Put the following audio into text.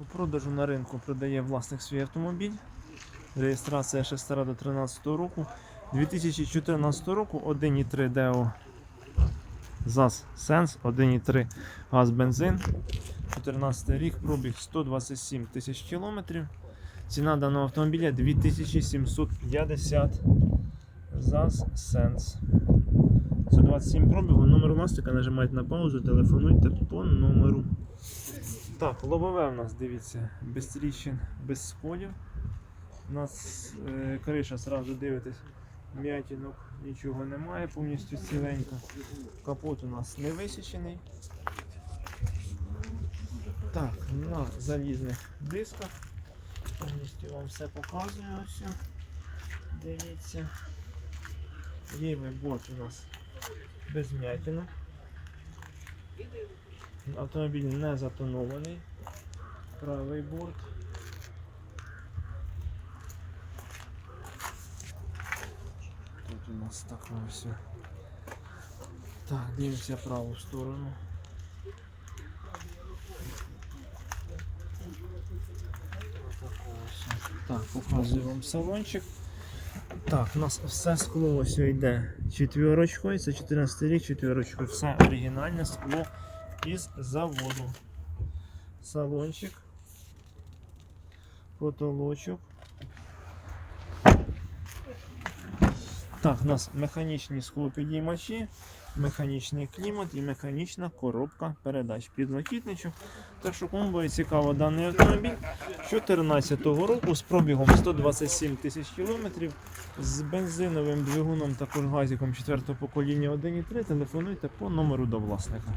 У продажу на ринку продає власник свій автомобіль. Реєстрація ще до 13 року. 2014 року 1,3 DEO ЗАЗ Сенс, 1,3 газ бензин. 14 рік, пробіг 127 тисяч кілометрів. Ціна даного автомобіля 2750 ЗАЗ Сенс. 127 пробігу, номер власника нажимайте на паузу, телефонуйте по номеру. Так, лобове у нас, дивіться, без тріщин, без сколів. У нас е, криша, сразу дивитесь, м'ятінок, нічого немає, повністю ціленька. Капот у нас не висічений. Так, на залізних дисках. Повністю вам все показую ось. Дивіться. Лівий борт у нас без м'ятінок. Автомобіль не затонований. Правий борт. Тут у нас таке все. Так, дивимося праву сторону. Так, показую вам салончик. Так, у нас все скло ось йде четверочкою, це 14 рік, четверочкою. Все оригінальне скло із заводу. Салончик, потолочок. Так, у нас механічні склопідіймачі, механічний клімат і механічна коробка передач. Підлокітничок. Так що кому буде цікаво даний автомобіль 2014 року з пробігом 127 тисяч кілометрів з бензиновим двигуном також газиком 4 покоління 1.3 телефонуйте по номеру до власника.